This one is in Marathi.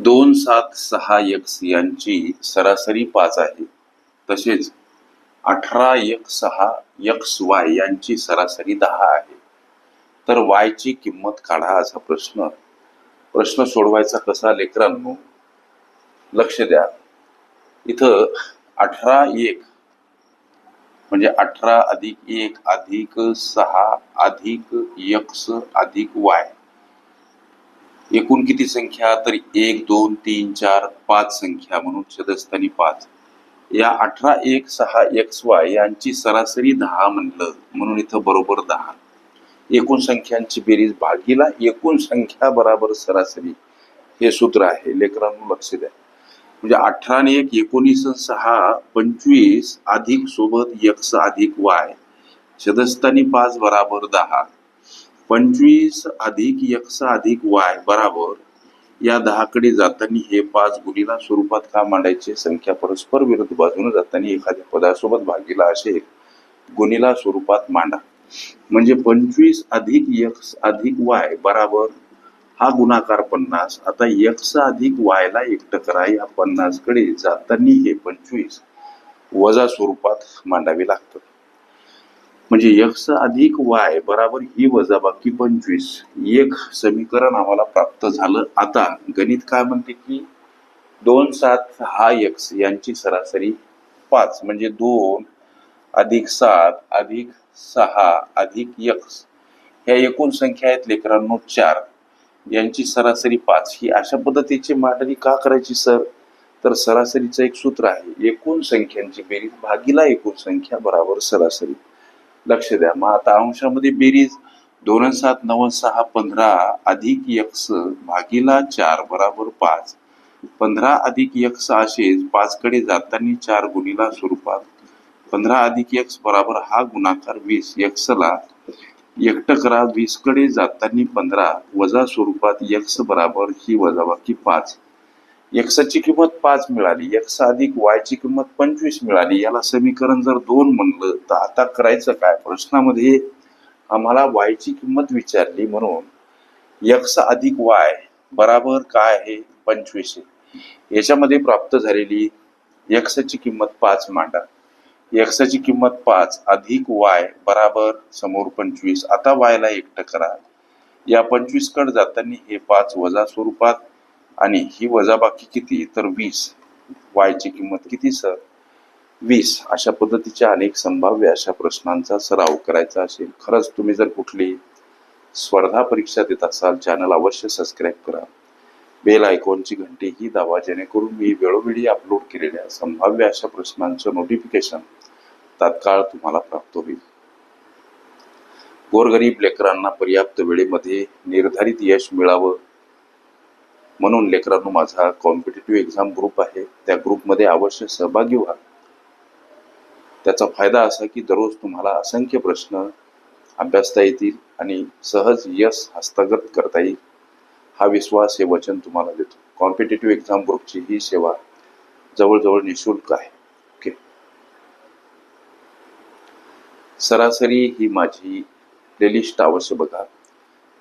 दोन सात सहा एक्स यांची सरासरी पाच आहे. तसेच अठरा एक सहा एक्स वाय यांची सरासरी दहा आहे. तर वायची किंमत काढा असा प्रश्न. प्रश्न सोडवायचा कसा लेकरांनो? लक्ष द्या. इथं अठरा एक म्हणजे अठरा अधिक एक अधिक सहा अधिक एक्स अधिक वाय. एकूण किती संख्या? तर एक दोन तीन चार पाच संख्या म्हणून सदस्थानी पाच. या अठरा एक सहा एक्स वाय यांची सरासरी दहा म्हणलं. म्हणून इथं बरोबर दहा. एकूण संख्यांची बेरीज भागीला एकूण संख्या बराबर सरासरी. हे सूत्र आहे. लेकरांनो लक्ष द्या. म्हणजे अठरा आणि एक एकोणीस सहा पंचवीस अधिक सोबत एक्स अधिक वाय. सदस्थानी पाच बराबर दहा. पंचवीस अधिक एक्स अधिक वाय बराबर या दहाकडे जाताना हे पाच गुणीला स्वरूपात का मांडायचे? संख्या परस्पर विरुद्ध बाजूने जाताना एखाद्या पदासोबत भागीला असेल गुणीला स्वरूपात मांडा. म्हणजे पंचवीस अधिक एक्स अधिक वाय बराबर हा गुणाकार पन्नास. आता एक्स अधिक वायला एकटं करा या पन्नासकडे जाताना हे पंचवीस वजा स्वरूपात मांडावे लागतं. म्हणजे यक्स अधिक वाय बराबर ही वजाबाकी पंचवीस. एक समीकरण आम्हाला प्राप्त झालं. आता गणित काय म्हणते की दोन सात हा यक्स यांची सरासरी पाच म्हणजे दोन अधिक सात अधिक सहा अधिक यक्स. ह्या एकूण संख्या आहेत लेकरांनो चार. यांची सरासरी पाच. ही अशा पद्धतीची मांडणी का करायची सर? तर सरासरीचं एक सूत्र आहे. एकूण संख्यांची बेरीज भागीला एकूण संख्या बराबर सरासरी लक्ष द्या. मग आता अंशामध्ये बेरीज दोन सात नऊ सहा पंधरा अधिक यक्ष भागीला चार बराबर पाच. पंधरा अधिक यक्ष असेच पाच कडे जाताना चार गुणीला स्वरूपात. पंधरा अधिक यक्ष बराबर हा गुणाकार वीस. यक्षला एकटकरा वीसकडे जाताना पंधरा. वजा स्वरूपात यक्ष बराबर ही वजाबाकी पाच. एक्सची किंमत पाच मिळाली एक्स अधिक वायची किंमत पंचवीस मिळाली. याला समीकरण जर दोन म्हणलं तर आता करायचं काय? प्रश्नामध्ये आम्हाला वायची किंमत विचारली म्हणून एक्स अधिक वाय बराबर काय आहे? पंचवीस याच्यामध्ये प्राप्त झालेली एक्सची किंमत पाच मांडा. एक्सची किंमत पाच अधिक वाय बराबर समोर पंचवीस. आता वायला एकटं करा. या पंचवीस कड जाताना हे पाच वजा स्वरूपात आणि ही वजाबाकी किती तर वीस वायची किंमत किती सर? वीस. अशा पद्धतीच्या अनेक संभाव्य अशा प्रश्नांचा सराव करायचा असेल. खरंच तुम्ही जर कुठली स्पर्धा परीक्षा देत असाल चॅनल अवश्य सबस्क्राईब करा. बेल आयकॉनची घंटी ही दावा जेणेकरून मी वेळोवेळी अपलोड केलेल्या संभाव्य अशा प्रश्नांचं नोटिफिकेशन तात्काळ तुम्हाला प्राप्त होईल. गोरगरीब लेकरांना पर्याप्त वेळेमध्ये निर्धारित यश मिळावं म्हणून लेकरांनो माझा कॉम्पिटेटिव्ह एक्झाम ग्रुप आहे. त्या ग्रुपमध्ये अवश्य सहभागी व्हा. त्याचा फायदा असा की दररोज तुम्हाला असंख्य प्रश्न अभ्यासता येतील आणि सहज यश हस्तगत करता येईल. हा विश्वास हे वचन तुम्हाला देतो. कॉम्पिटेटिव्ह एक्झाम ग्रुपची ही सेवा जवळजवळ निशुल्क आहे. ओके सरासरी ही माझी प्लेलिस्ट अवश्य बघा.